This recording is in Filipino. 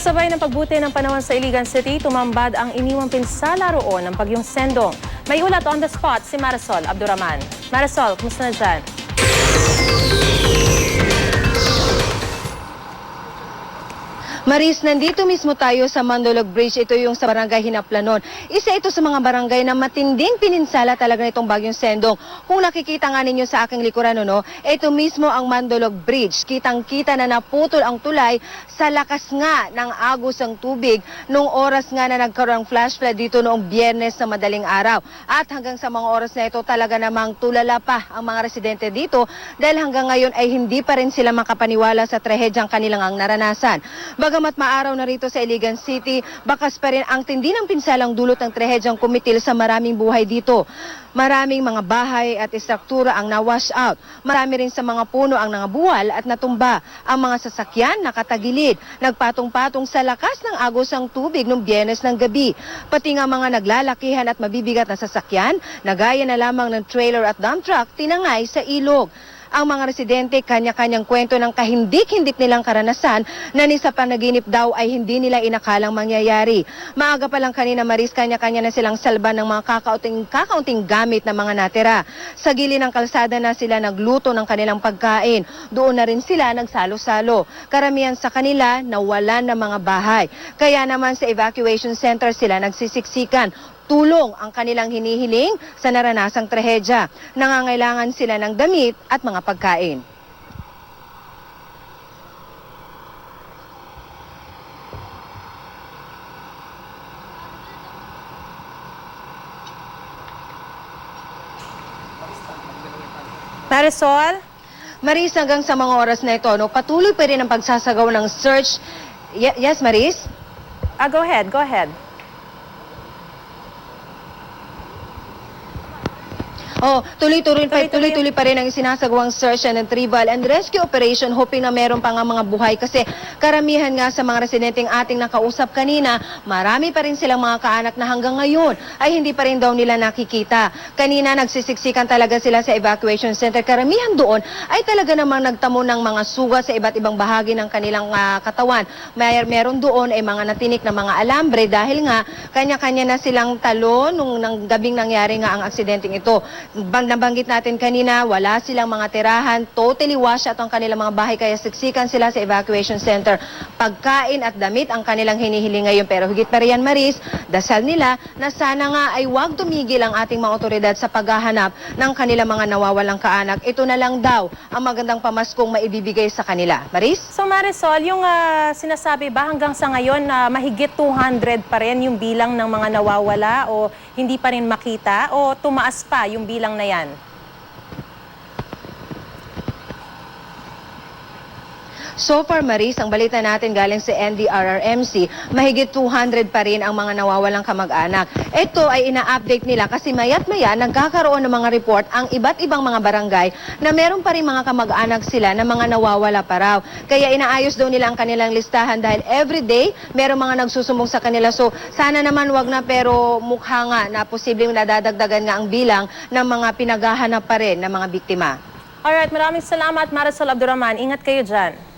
Kasabay ng pagbuti ng panahon sa Iligan City, tumambad ang iniwang pinsala roon ng Bagyong Sendong. May ulat on the spot si Marisol Abduraman. Marisol, kumusta na dyan? Maris, nandito mismo tayo sa Mandolog Bridge. Ito yung sa Barangay Hinaplanon. Isa ito sa mga barangay na matinding pininsala talaga nitong bagyong Sendong. Kung nakikita nga ninyo sa aking likuran, no, ito mismo ang Mandolog Bridge. Kitang-kita na naputol ang tulay sa lakas nga ng agos ng tubig nung oras nga na nagkaroon ng flash flood dito noong biyernes sa madaling araw. At hanggang sa mga oras na ito talaga namang tulala pa ang mga residente dito dahil hanggang ngayon ay hindi pa rin sila makapaniwala sa trahedyang kanilang ang naranasan. Bagamat maaraw na rito sa Iligan City, bakas pa rin ang tindi ng pinsalang dulot ng trahedyang kumitil sa maraming buhay dito. Maraming mga bahay at istruktura ang na-wash out. Marami rin sa mga puno ang nangabuwal at natumba. Ang mga sasakyan nakatagilid. Nagpatong-patong sa lakas ng agos ng tubig nung biyernes ng gabi. Pati nga mga naglalakihan at mabibigat na sasakyan, nagaya na lamang ng trailer at dump truck, tinangay sa ilog. Ang mga residente kanya-kanyang kwento ng kahindik-hindik nilang karanasan na ni sa panaginip daw ay hindi nila inakalang mangyayari. Maaga pa lang kanina Maris, kanya-kanya na silang salba ng mga kakaunting, kakaunting gamit na mga natira. Sa gili ng kalsada na sila nagluto ng kanilang pagkain. Doon na rin sila nagsalo-salo. Karamihan sa kanila nawalan ng mga bahay. Kaya naman sa evacuation center sila nagsisiksikan tulong ang kanilang hinihiling sa naranasang trahedya. Nangangailangan sila ng damit at mga pagkain. Marisol? Maris, hanggang sa mga oras na ito, no, patuloy pa rin ang pagsasagawa ng search. Ye- yes, Maris? Ah, go ahead, go ahead. Oh, tuloy-tuloy pa, Tuloy-tuloy. pa rin ang sinasagawang search and retrieval and rescue operation hoping na meron pa nga mga buhay kasi karamihan nga sa mga residenteng ating nakausap kanina, marami pa rin silang mga kaanak na hanggang ngayon ay hindi pa rin daw nila nakikita. Kanina nagsisiksikan talaga sila sa evacuation center. Karamihan doon ay talaga namang nagtamo ng mga sugat sa iba't ibang bahagi ng kanilang ah, katawan. May meron doon ay mga natinik na mga alambre dahil nga kanya-kanya na silang talo nung nang gabing nangyari nga ang aksidenteng ito. Bang nabanggit natin kanina, wala silang mga tirahan, totally wash out ang kanilang mga bahay kaya siksikan sila sa evacuation center. Pagkain at damit ang kanilang hinihiling ngayon pero higit pa riyan Maris, dasal nila na sana nga ay wag tumigil ang ating mga otoridad sa paghahanap ng kanilang mga nawawalang kaanak. Ito na lang daw ang magandang pamaskong maibibigay sa kanila. Maris? So Marisol, yung ah, sinasabi ba hanggang sa ngayon na mahigit 200 pa rin yung bilang ng mga nawawala o hindi pa rin makita o tumaas pa yung bilang na yan? So far, Maris, ang balita natin galing sa NDRRMC, mahigit 200 pa rin ang mga nawawalang kamag-anak. Ito ay ina-update nila kasi mayat maya nagkakaroon ng mga report ang iba't ibang mga barangay na meron pa rin mga kamag-anak sila na mga nawawala pa raw. Kaya inaayos daw nila ang kanilang listahan dahil everyday meron mga nagsusumbong sa kanila. So sana naman wag na pero mukha nga na posibleng nadadagdagan nga ang bilang ng mga pinaghahanap pa rin ng mga biktima. Alright, maraming salamat Marisol Abduraman. Ingat kayo dyan.